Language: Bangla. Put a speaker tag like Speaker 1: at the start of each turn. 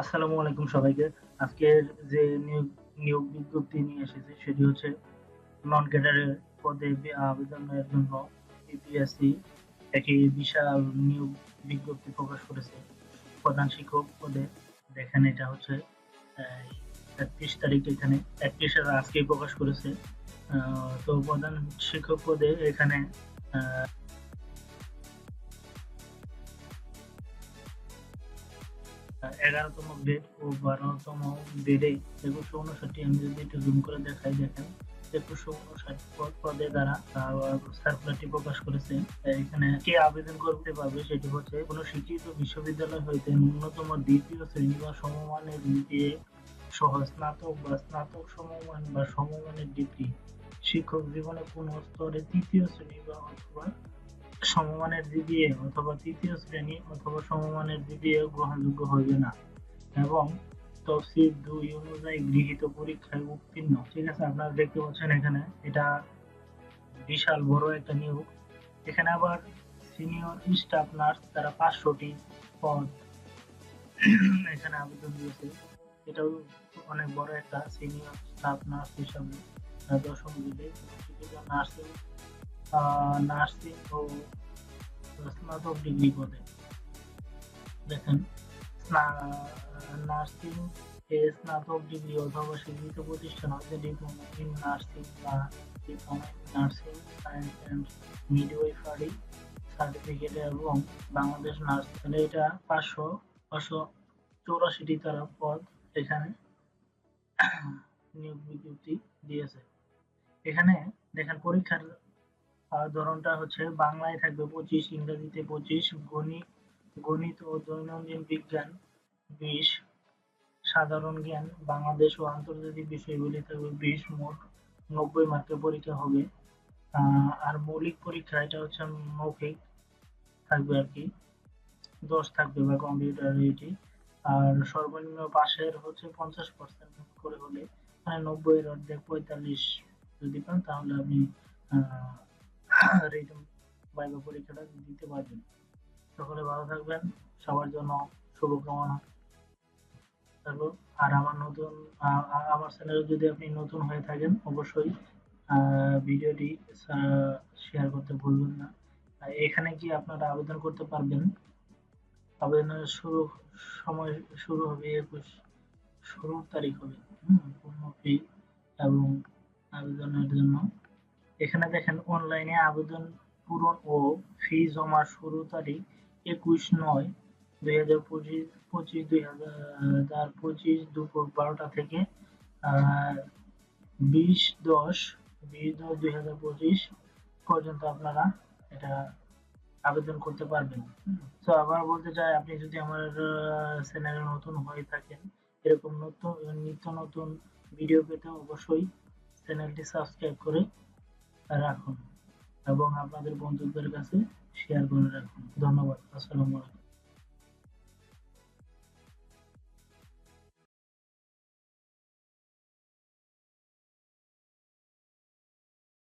Speaker 1: আসসালামু আলাইকুম সবাইকে। আজকের যে নিয়োগ নিয়োগ বিজ্ঞপ্তি নিয়ে এসেছে সেটি হচ্ছে নন ক্যাডারের পদে আবেদনের জন্য ইপিএসসি একটি বিশাল নিয়োগ বিজ্ঞপ্তি প্রকাশ করেছে। প্রধান শিক্ষক পদে। দেখেন এটা হচ্ছে একত্রিশ তারিখ এখানে একত্রিশের আজকে প্রকাশ করেছে। তো প্রধান শিক্ষক পদে এখানে এগারোতম গ্রেড ও বারোতম গ্রেডে একুশশো উনষাটটি আমি যদি একটু জুম করে দেখাই দেখেন, একুশশো উনষাট পদে তারা সার্কুলারটি প্রকাশ করেছে। এখানে কে আবেদন করতে পারবে সেটি হচ্ছে কোনো শিক্ষিত বিশ্ববিদ্যালয় হইতে ন্যূনতম দ্বিতীয় শ্রেণি বা সমমানের দিয়ে সহ স্নাতক বা স্নাতক সমমান বা সমমানের ডিগ্রি। শিক্ষক জীবনে কোন স্তরে তৃতীয় শ্রেণি বা অথবা সমমানের জিপিএ অথবা তৃতীয় শ্রেণি অথবা সমমানের জিপিএ গ্রহণযোগ্য হইবে না। এবং তফসিল দুই অনুযায়ী গৃহীত পরীক্ষায় উত্তীর্ণ। ঠিক আছে, আপনারা দেখতে পাচ্ছেন এখানে এটা বিশাল বড় একটা নিয়োগ। এখানে আবার সিনিয়র স্টাফ নার্স তারা পাঁচশোটি পদ এখানে আবেদন দিয়েছে। এটাও অনেক বড় একটা সিনিয়র স্টাফ নার্স হিসাবে দশম গ্রেডে নার্সিং নার্সিং ও স্নাতক ডিগ্রি পদে দেখেন নার্সিং এ স্নাতক ডিগ্রি অথবা স্বীকৃত প্রতিষ্ঠান হতে ডিপ্লোমা ইন নার্সিং বা diploma in nursing science and midwifery certificate এবং বাংলাদেশ নার্স এটা পাঁচশো পাঁচশো চৌরাশিটি তারা পদ এখানে নিয়োগ বিজ্ঞপ্তি দিয়েছে। এখানে দেখেন পরীক্ষার ধরনটা হচ্ছে বাংলায় থাকবে পঁচিশ, ইংরেজিতে পঁচিশ গণিত গণিত ও দৈনন্দিন বিজ্ঞান বিশ, সাধারণ জ্ঞান, বাংলাদেশ ও আন্তর্জাতিক বিষয়গুলি থাকবে বিশ, মোট নব্বই মার্কের পরীক্ষা হবে। আর মৌলিক পরীক্ষা, এটা হচ্ছে মৌখিক থাকবে আর কি। দশ থাকবে বা কম্পিউটার এটি। আর সর্বনিম্ন পাশের হচ্ছে পঞ্চাশ পার্সেন্ট করে হলে মানে নব্বই এর অর্ধেক পঁয়তাল্লিশ যদি পান, তাহলে আপনি রিটেন বাইবা পরীক্ষাটা দিতে পারবেন। সকলে ভালো থাকবেন। সবার জন্য শুভকামনা। থাকল আর আমার নতুন আমার চ্যানেলে যদি আপনি নতুন হয়ে থাকেন, অবশ্যই ভিডিওটি শেয়ার করতে ভুলবেন না। এখানে কি আপনারা আবেদন করতে পারবেন। আবেদনের শুরু সময় শুরু হবে একুশ, শুরুর তারিখ হবে পূর্ণ ফি এবং আবেদনের জন্য। এখানে দেখেন অনলাইনে আবেদন পূরণ ও ফি জমার শুরু তারিখ একুশ নয় দুই হাজার পঁচিশ পঁচিশ দুই হাজার পঁচিশ দুপুর বারোটা থেকে বিশ দশ বিশ দশ দুই হাজার পঁচিশ পর্যন্ত আপনারা এটা আবেদন করতে পারবেন। তো আবার বলতে চাই, আপনি যদি আমার চ্যানেলে নতুন হয়ে থাকেন, এরকম নতুন, নিত্য নতুন ভিডিও পেতে অবশ্যই চ্যানেলটি সাবস্ক্রাইব করে রাখুন এবং আপনাদের বন্ধুদের কাছে শেয়ার করে রাখুন। ধন্যবাদ। আসসালামু আলাইকুম।